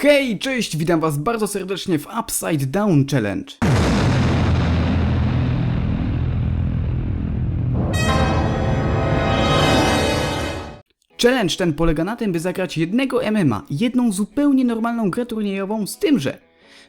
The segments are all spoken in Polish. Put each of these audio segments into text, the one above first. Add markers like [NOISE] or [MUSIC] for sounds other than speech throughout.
Hej, cześć, witam was bardzo serdecznie w Upside Down Challenge. Challenge ten polega na tym, by zagrać jednego MMA, jedną zupełnie normalną grę turniejową, z tym, że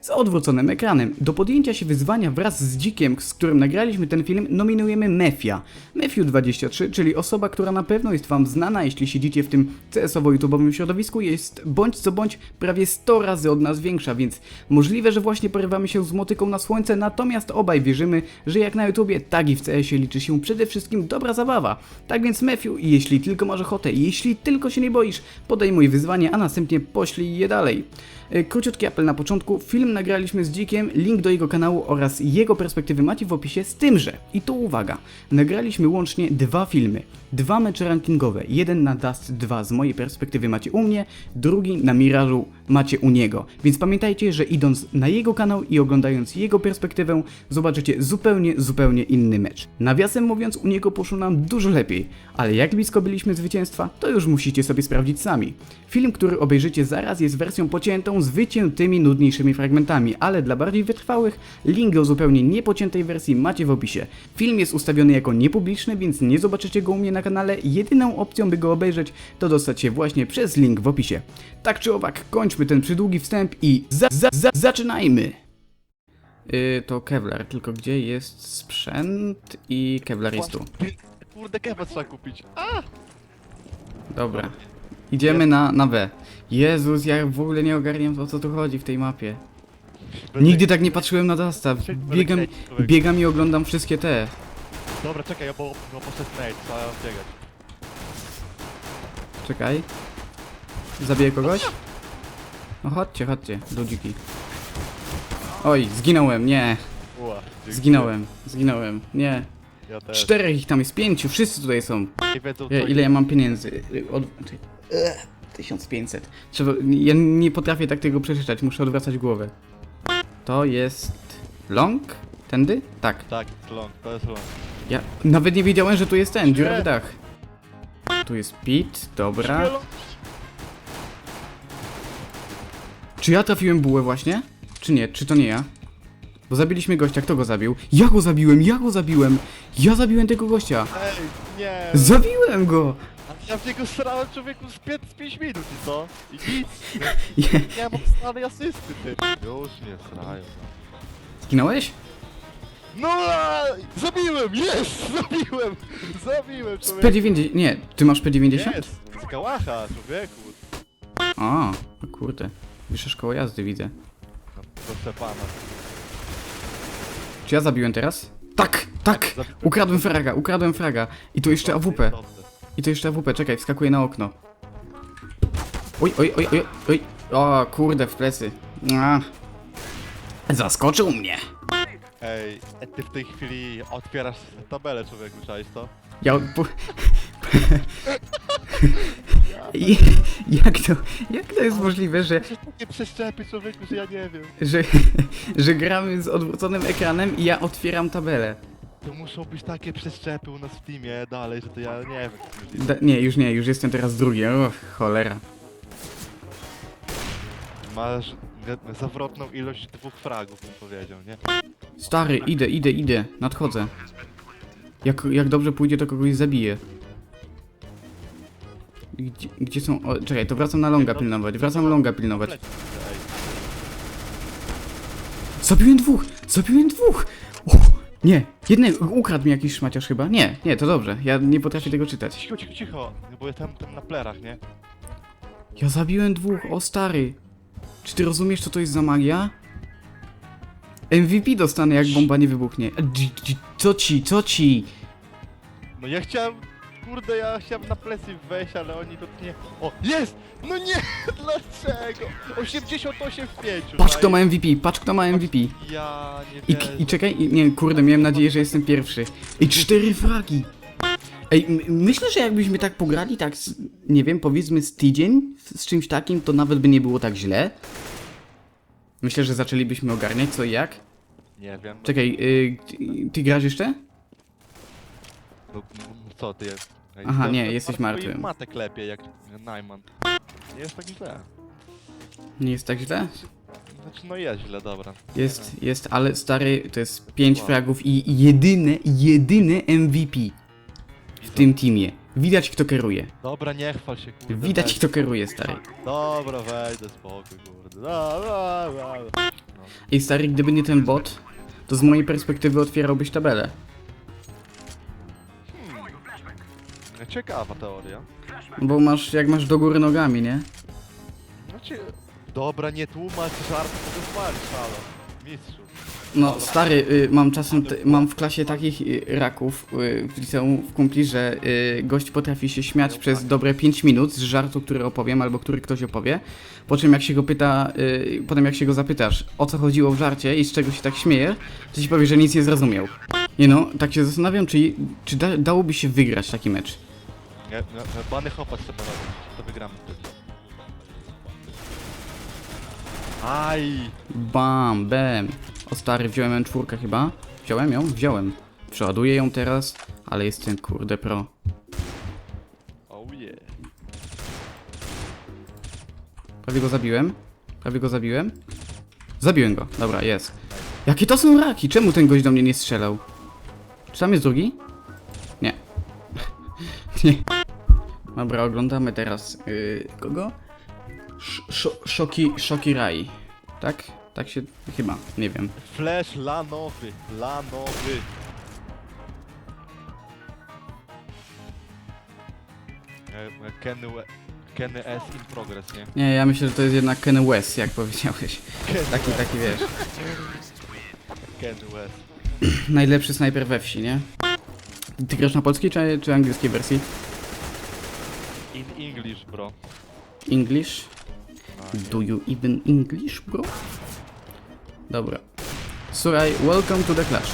z odwróconym ekranem. Do podjęcia się wyzwania wraz z Dzikiem, z którym nagraliśmy ten film, nominujemy Mefia. Mefiu23, czyli osoba, która na pewno jest wam znana, jeśli siedzicie w tym CS-owo-YouTube'owym środowisku, jest bądź co bądź prawie 100 razy od nas większa, więc możliwe, że właśnie porywamy się z motyką na słońce, natomiast obaj wierzymy, że jak na YouTubie, tak i w CS-ie liczy się przede wszystkim dobra zabawa. Tak więc Mefiu, jeśli tylko masz ochotę, jeśli tylko się nie boisz, podejmuj wyzwanie, a następnie poślij je dalej. E, Króciutki apel na początku. Film nagraliśmy z Dzikiem, link do jego kanału oraz jego perspektywy. Macie w opisie, z tym, że, i tu uwaga, nagraliśmy łącznie dwa filmy, dwa mecze rankingowe, jeden na Dust 2 z mojej perspektywy macie u mnie, drugi na Mirażu macie u niego, więc pamiętajcie, że idąc na jego kanał i oglądając jego perspektywę, zobaczycie zupełnie, zupełnie inny mecz. Nawiasem mówiąc, u niego poszło nam dużo lepiej, ale jak blisko byliśmy zwycięstwa, to już musicie sobie sprawdzić sami. Film, który obejrzycie zaraz jest wersją pociętą z wyciętymi, nudniejszymi fragmentami, ale dla bardziej wytrwałych, link do zupełnie niepociętej wersji macie w opisie. Film jest ustawiony jako niepubliczny, więc nie zobaczycie go u mnie na kanale. Jedyną opcją, by go obejrzeć, to dostać się właśnie przez link w opisie. Tak czy owak, kończmy ten przydługi wstęp i za, za, za, zaczynajmy! Yy, to Kevlar, tylko gdzie jest sprzęt i Kevlar jest tu. Kurde, kewa trzeba kupić. A! Dobra. Idziemy na, na B. Jezus, ja w ogóle nie ogarniam o co tu chodzi w tej mapie. Nigdy tak nie patrzyłem na Dasta. Biegam, biegam i oglądam wszystkie te. Dobra, czekaj, bo, bo poszedł nate, trzeba biegać. Czekaj. Zabiję kogoś? No chodźcie, chodźcie, ludziki. Oj, zginąłem, nie. Dziękuję. Zginąłem, zginąłem, nie. Ja też. Czterech ich tam jest, pięciu, wszyscy tutaj są. Nie wiedzą, Ja, co ile ja mam pieniędzy? Od... czekaj. Ech, 1500. Trzeba... Ja nie potrafię tak tego przeczytać, muszę odwracać głowę. To jest... Long? Tędy? Tak. Tak, long, to jest long. Ja nawet nie wiedziałem, że tu jest ten, dziurawy dach. Tu jest pit, dobra. Czy ja trafiłem bułę właśnie? Czy nie? Czy to nie ja? Bo zabiliśmy gościa, kto go zabił? Ja go zabiłem, ja go zabiłem! Ja zabiłem tego gościa! Ej, nie! Zabiłem go! A ja w niego strałem człowieku z 5, z 5 minut i co? I nic! Je- [LAUGHS] Nie mam stranej asysty, ty! Już nie strają. Zginąłeś? No! a, Zabiłem! Jest! [LAUGHS] Zabiłem! Zabiłem Z człowieku! P90... Nie, ty masz P90? Jest! Z kałacha, człowieku! O, o kurde. Wyższa szkoła jazdy widzę. No, proszę pana. Czy ja zabiłem teraz? Tak, tak! Ukradłem fraga, ukradłem fraga. I tu jeszcze AWP. I to jeszcze AWP, czekaj, wskakuję na okno. Oj, oj, oj, oj, oj. O, kurde, w plecy. A. Zaskoczył mnie. Ej, ty w tej chwili otwierasz tabelę człowieku, czaisz to? Ja... Po... [LAUGHS] I- jak to... Jak to jest możliwe, że... Takie przeszczepy człowieku, że ja nie wiem. Że, że gramy z odwróconym ekranem i ja otwieram tabelę. To muszą być takie przeszczepy u nas w teamie dalej, że to ja nie wiem. Da, nie, już nie, już jestem teraz drugi. Och, cholera. Masz zawrotną ilość dwóch fragów, bym powiedział, nie? Stary, idę, idę, idę. Nadchodzę. Jak, jak dobrze pójdzie, to kogoś zabiję. Gdzie, gdzie są... O, czekaj, to wracam na longa pilnować. Wracam longa pilnować. Ej. Zabiłem dwóch! Zabiłem dwóch! Nie, jednego. Ukradł mi jakiś szmaciarz chyba. Nie, nie, to dobrze. Ja nie potrafię tego czytać. Cicho, cicho, cicho, bo jestem tam na plerach, nie? Ja zabiłem dwóch, o stary. Czy ty rozumiesz, co to jest za magia? MVP dostanę, jak bomba nie wybuchnie. A, dzi- dzi- Co ci, co ci? No ja chciałem, kurde, ja chciałem na plecy wejść, ale oni to nie... O, jest! No nie! [LAUGHS] Dlaczego? 88 w 5. Patrz kto ma MVP, patrz kto ma MVP. Ja nie I, wierzę. I czekaj, i- nie, kurde, miałem nadzieję, że jestem pierwszy. I cztery fragi. Ej, m- myślę, że jakbyśmy tak pograli, tak, z, nie wiem, powiedzmy z tydzień, z czymś takim, to nawet by nie było tak źle. Myślę, że zaczęlibyśmy ogarniać co i jak. Nie wiem. Czekaj, y, ty, ty grasz jeszcze? No, no, co ty jest? Ej, Aha, to- nie, to jesteś bardzo martwy. Matek lepiej jak Najman. Nie jest tak źle. Nie jest tak źle? Znaczy, no jest źle, dobra. Jest, jest, ale stary, to jest 5 fragów i jedyne, jedyny MVP w tym teamie. Widać kto kieruje. Dobra, nie chwal się, kurde. Widać weź. kto kieruje, stary. Dobra, wejdę, spokój, kurde. Dobra, dobra. I stary, gdyby nie ten bot, to z mojej perspektywy otwierałbyś tabelę. Ciekawa teoria. Bo masz, jak masz do góry nogami, nie? Znaczy... Dobra, nie tłumacz żart, bo to spalić, halo. Mistrzu. No, stary, y, mam czasem, t- mam w klasie takich y, raków y, w liceum, w kumpli, że y, gość potrafi się śmiać przez dobre 5 minut z żartu, który opowiem, albo który ktoś opowie, po czym jak się go pyta, y, potem jak się go zapytasz, o co chodziło w żarcie i z czego się tak śmieje, to ci powie, że nic nie zrozumiał. Nie no, tak się zastanawiam, czy, czy da, dałoby się wygrać taki mecz. Nie, nie, nie, bany hopas trzeba robić, to wygramy wtedy. Aj! Bam, bam. O stary, wziąłem M4 chyba. Wziąłem ją? Wziąłem. Przeładuję ją teraz, ale jestem kurde pro. Oh yeah. Prawie go zabiłem. Prawie go zabiłem. Zabiłem go. Dobra, jest. Jakie to są raki? Czemu ten gość do mnie nie strzelał? Czy tam jest drugi? Nie. [LAUGHS] nie. Dobra, oglądamy teraz. Yy, kogo? Sz szo szoki, szoki Rai. Tak? Tak się chyba, nie wiem. Flash lanowy, lanowy. Kenny, Kenny S in progress, nie? Nie, ja myślę, że to jest jednak Ken West, jak powiedziałeś. Kenny Taki, West, taki wiesz. Kenny West. [CLEARS THROAT] Najlepszy snajper we wsi, nie? Ty grasz na polskiej czy, czy angielskiej wersji? In English, bro. English? No, Do you even English, bro? Dobra. Słuchaj, welcome to the clash.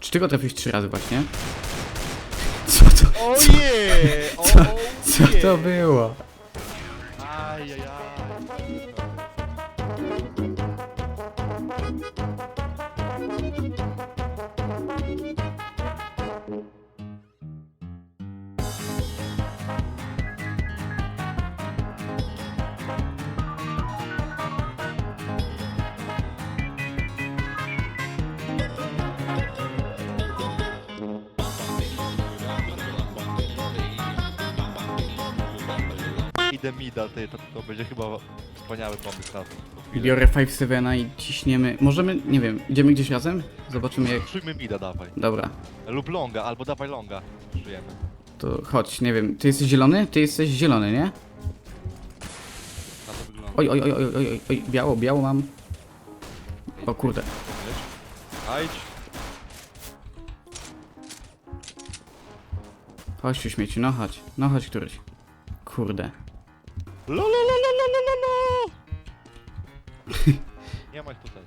Czy ty go trafiłeś trzy razy właśnie? Co to, O Co- co- to było? Idę mida, ty, to, to będzie chyba wspaniały pomysł na. Chwilę. Biorę 5-7 i ciśniemy. Możemy, nie wiem, idziemy gdzieś razem? Zobaczymy jak... Szujmy mida, dawaj. Dobra, Lub longa, albo dawaj longa. Żyjemy. to chodź, nie wiem. Ty jesteś zielony? Ty jesteś zielony, nie? Na to wygląda. Oj, oj, oj, oj, oj, oj, oj, biało, biało mam. O kurde. Ajdź. Chodź tu śmieci, no chodź. No chodź któryś. Kurde. Lo, lo, lo, lo, lo, lo, lo, lo. [LAUGHS] Nie ma ich tutaj.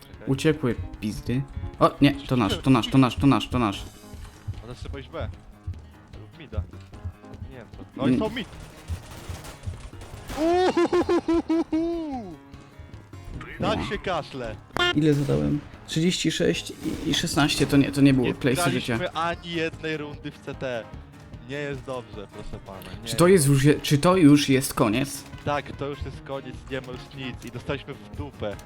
Czekaj. Uciekły pizdy. O, nie, to nasz, to nasz, to nasz, to nasz, to nasz. Ale trzeba iść B. Lub mida. Nie wiem co. No i są mid. Uuuuhuhuhuhu. Tak się kaszle. Ile zadałem? 36 i- i 16 to nie, to nie było Nie place życia. ani jednej rundy w CT. Nie jest dobrze, proszę pana. Nie. Czy to jest już, je- czy to już jest koniec? Tak, to już jest koniec, nie ma już nic i dostaliśmy w dupę.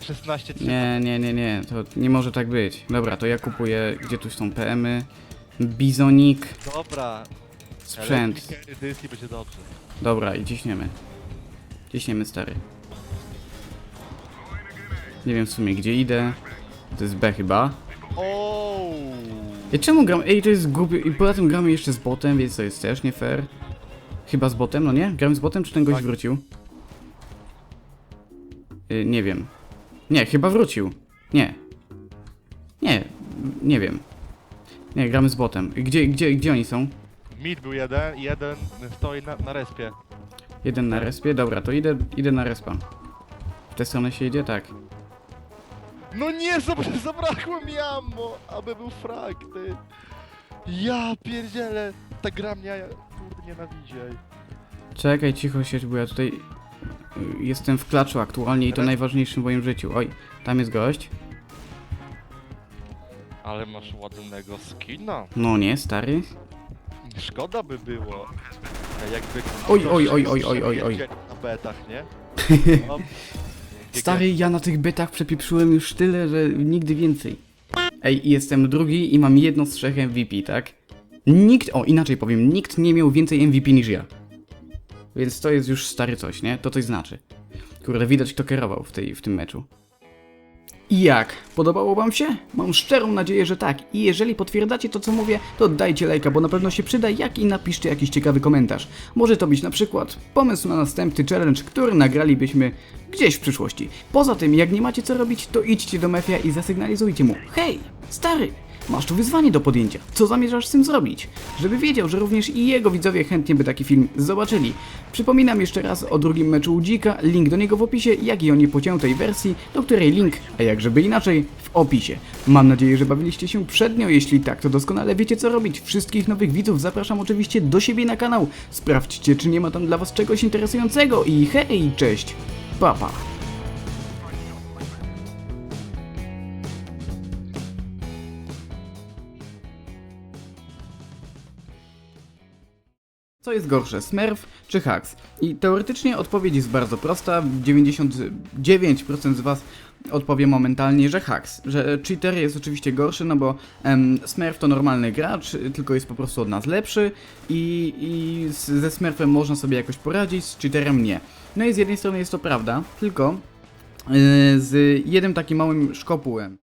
16 3 Nie, nie, nie, nie, to nie może tak być. Dobra, to ja kupuję, gdzie tu są PM-y, bizonik, Dobra, sprzęt. Electric Edycji będzie dobrze. Dobra, i ciśniemy. Ciśniemy stary. Nie wiem w sumie gdzie idę. To jest B chyba. Ooo! Ej, czemu gram? Ej, to jest głupie. I poza tym gramy jeszcze z botem, więc to jest też nie fair. Chyba z botem, no nie? Gramy z botem, czy ten gość Tak. wrócił? Y, nie wiem. Nie, chyba wrócił. Nie. Nie, nie wiem. Nie, gramy z botem. Gdzie, gdzie, gdzie oni są? Mid był jeden, jeden stoi na, na respie. Jeden na respie? Dobra, to idę, idę na respa. W tę stronę się idzie? Tak. No nie, zab- zabrakło mi ammo, aby był frag, ty. Ja pierdzielę, ta gra mnie, kurde, nienawidzi. ej. Czekaj, cicho siedź, bo ja tutaj y, jestem w klaczu aktualnie i to najważniejszym w moim życiu. Oj, tam jest gość. Ale masz ładnego skina. No nie, stary. Szkoda by było. Jakby... Oj, oj, oj, oj, oj, oj, oj. Na betach, nie? [LAUGHS] No. Stary, ja na tych betach przepieprzyłem już tyle, że nigdy więcej. Ej, jestem drugi i mam jedno z trzech MVP, tak? Nikt, o inaczej powiem, nikt nie miał więcej MVP niż ja. Więc to jest już stary coś, nie? To coś znaczy. Kurde, widać kto kierował w, tej, w tym meczu. I jak? Podobało wam się? Mam szczerą nadzieję, że tak. I jeżeli potwierdzacie to, co mówię, to dajcie lajka, bo na pewno się przyda, jak i napiszcie jakiś ciekawy komentarz. Może to być na przykład pomysł na następny challenge, który nagralibyśmy gdzieś w przyszłości. Poza tym, jak nie macie co robić, to idźcie do Mefia i zasygnalizujcie mu. Hej, stary, masz tu wyzwanie do podjęcia. Co zamierzasz z tym zrobić? Żeby wiedział, że również i jego widzowie chętnie by taki film zobaczyli. Przypominam jeszcze raz o drugim meczu u Dzika, link do niego w opisie, jak i o niepociętej wersji, do której link, a jak żeby inaczej, w opisie. Mam nadzieję, że bawiliście się przednio, jeśli tak, to doskonale wiecie co robić. Wszystkich nowych widzów zapraszam oczywiście do siebie na kanał. Sprawdźcie, czy nie ma tam dla was czegoś interesującego i hej, cześć, papa. Pa. Co jest gorsze, Smurf czy Hacks? I teoretycznie odpowiedź jest bardzo prosta. 99% z Was odpowie momentalnie, że Hacks. Że cheater jest oczywiście gorszy, no bo em, Smurf to normalny gracz, tylko jest po prostu od nas lepszy i, i ze Smurfem można sobie jakoś poradzić, z cheaterem nie. No i z jednej strony jest to prawda, tylko yy, z jednym takim małym szkopułem.